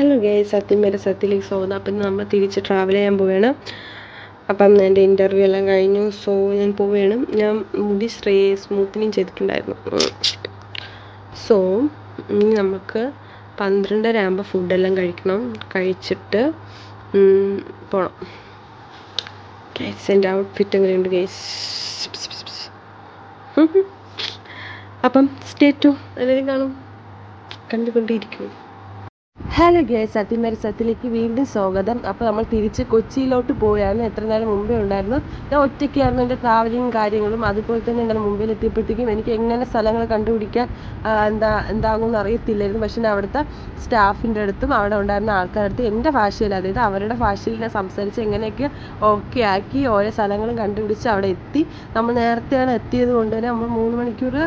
Hello guys സത്യം വരെ സത്യത്തിലേക്ക് സ്വാഗതം. അപ്പം നമ്മൾ തിരിച്ച് ട്രാവൽ ചെയ്യാൻ പോവുകയാണ് അപ്പം എന്റെ ഇന്റർവ്യൂ എല്ലാം കഴിഞ്ഞു. സോ ഞാൻ പോവുകയാണ് ഞാൻ മുടി സ്ട്രേ സ്മൂത്തനിങ് ചെയ്തിട്ടുണ്ടായിരുന്നു. സോ ഇനി നമുക്ക് പന്ത്രണ്ടര ആകുമ്പോൾ ഫുഡെല്ലാം കഴിക്കണം. കഴിച്ചിട്ട് പോകണം ഗേസ് എന്റെ ഔട്ട്ഫിറ്റ് എങ്ങനെയുണ്ട് ഗേസ് അപ്പം സ്റ്റേ ടു എല്ലാവരും കാണും. കണ്ടുകൊണ്ടിരിക്കും. ഹലോ ഗേസ് സത്യമേരി സത്യത്തിലേക്ക് വീണ്ടും സ്വാഗതം. അപ്പോൾ നമ്മൾ തിരിച്ച് കൊച്ചിയിലോട്ട് പോയായിരുന്നു എത്ര നേരം മുമ്പേ ഉണ്ടായിരുന്നു. ഞാൻ ഒറ്റയ്ക്കായിരുന്നു എന്റെ ട്രാവലിങ് കാര്യങ്ങളും. അതുപോലെ തന്നെ എന്റെ മുമ്പിൽ എത്തിയപ്പോഴത്തേക്കും എനിക്ക് എങ്ങനെ സ്ഥലങ്ങൾ കണ്ടുപിടിക്കാൻ എന്താ എന്താകുമെന്ന് അറിയത്തില്ലായിരുന്നു. പക്ഷേ അവിടുത്തെ സ്റ്റാഫിന്റെ അടുത്തും അവിടെ ഉണ്ടായിരുന്ന ആൾക്കാരുടെ അടുത്ത് എന്റെ ഭാഷയിൽ അതായത് അവരുടെ ഭാഷയിൽ ഞാൻ സംസാരിച്ച് എങ്ങനെയൊക്കെ ഓക്കെ ആക്കി ഓരോ സ്ഥലങ്ങളും കണ്ടുപിടിച്ച് അവിടെ എത്തി. നമ്മൾ നേരത്തെയാണ് എത്തിയത് കൊണ്ട് തന്നെ നമ്മൾ മൂന്ന് മണിക്കൂർ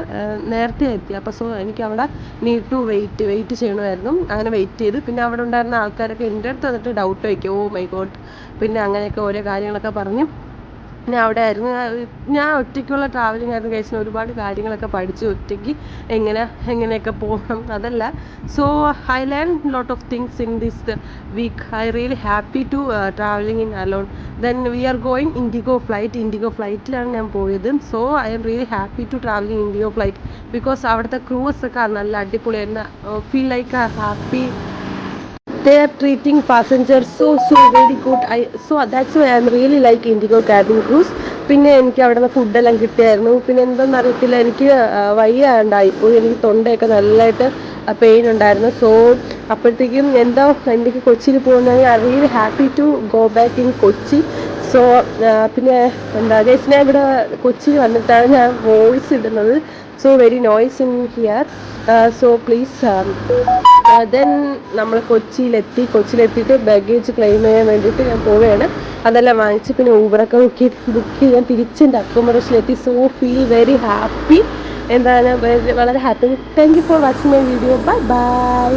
നേരത്തെ എത്തി. അപ്പോൾ സോ എനിക്ക് അവിടെ നീഡ് ടു വെയിറ്റ് വെയിറ്റ് ചെയ്യണമായിരുന്നു. അങ്ങനെ വെയിറ്റ് ചെയ്ത് പിന്നെ അവിടെ ഉണ്ടായിരുന്ന ആൾക്കാരൊക്കെ എന്റെ അടുത്ത് വന്നിട്ട് ഡൗട്ട് ചോദിക്കും. ഓ മൈ ഗോഡ് പിന്നെ അങ്ങനെയൊക്കെ ഓരോ കാര്യങ്ങളൊക്കെ പറഞ്ഞു. പിന്നെ അവിടെ ആയിരുന്നു. ഞാൻ- ഒറ്റയ്ക്കുള്ള ട്രാവലിംഗ് ആയിരുന്നു കഴിച്ച ഒരുപാട് കാര്യങ്ങളൊക്കെ പഠിച്ചു. ഒറ്റയ്ക്ക് എങ്ങനെ എങ്ങനെയൊക്കെ പോകണം അതല്ല. So I learn lot of things in this week I really happy to travelling in alone then we are going IndiGo flight IndiGo ഫ്ലൈറ്റിലാണ് ഞാൻ പോയത്. So I am really happy to travelling IndiGo flight because അവിടുത്തെ crews ഒക്കെ നല്ല അടിപൊളിയായിരുന്നു. Feel like happy they are treating passengers so so very good. I so that's why I'm really like Indigo cabin cruise. പിന്നെ എനിക്ക് അവിടെ നിന്ന് ഫുഡെല്ലാം കിട്ടിയായിരുന്നു. പിന്നെ എന്താണെന്ന് അറിയത്തില്ല എനിക്ക് വയ്യാണ്ടായിപ്പോയി എനിക്ക് തൊണ്ടയൊക്കെ നല്ലതായിട്ട് പെയിൻ ഉണ്ടായിരുന്നു. സോ അപ്പോഴത്തേക്കും എന്താ എനിക്ക് കൊച്ചിയിൽ പോകുന്നതെങ്കിൽ I really happy to go back in Kochi. So പിന്നെ എന്താ ഞാൻ ഇവിടെ കൊച്ചിയിൽ വന്നിട്ടാണ് ഞാൻ വോയിസ് ഇടുന്നത്. So very noise in here so please then നമ്മൾ കൊച്ചിയിലെത്തി കൊച്ചിയിലെത്തിയിട്ട് ബാഗേജ് ക്ലെയിം ചെയ്യാൻ വേണ്ടിയിട്ട് ഞാൻ പോവുകയാണ്. അതെല്ലാം വാങ്ങിച്ച് പിന്നെ ഊബറൊക്കെ ബുക്ക് ചെയ്ത് ബുക്ക് ചെയ്ത് ഞാൻ തിരിച്ചെന്റെ അക്കോമഡേഷനിലെത്തി സോ ഫീൽ വെരി ഹാപ്പി എന്താണ് വളരെ happy thank you for watching my video bye bye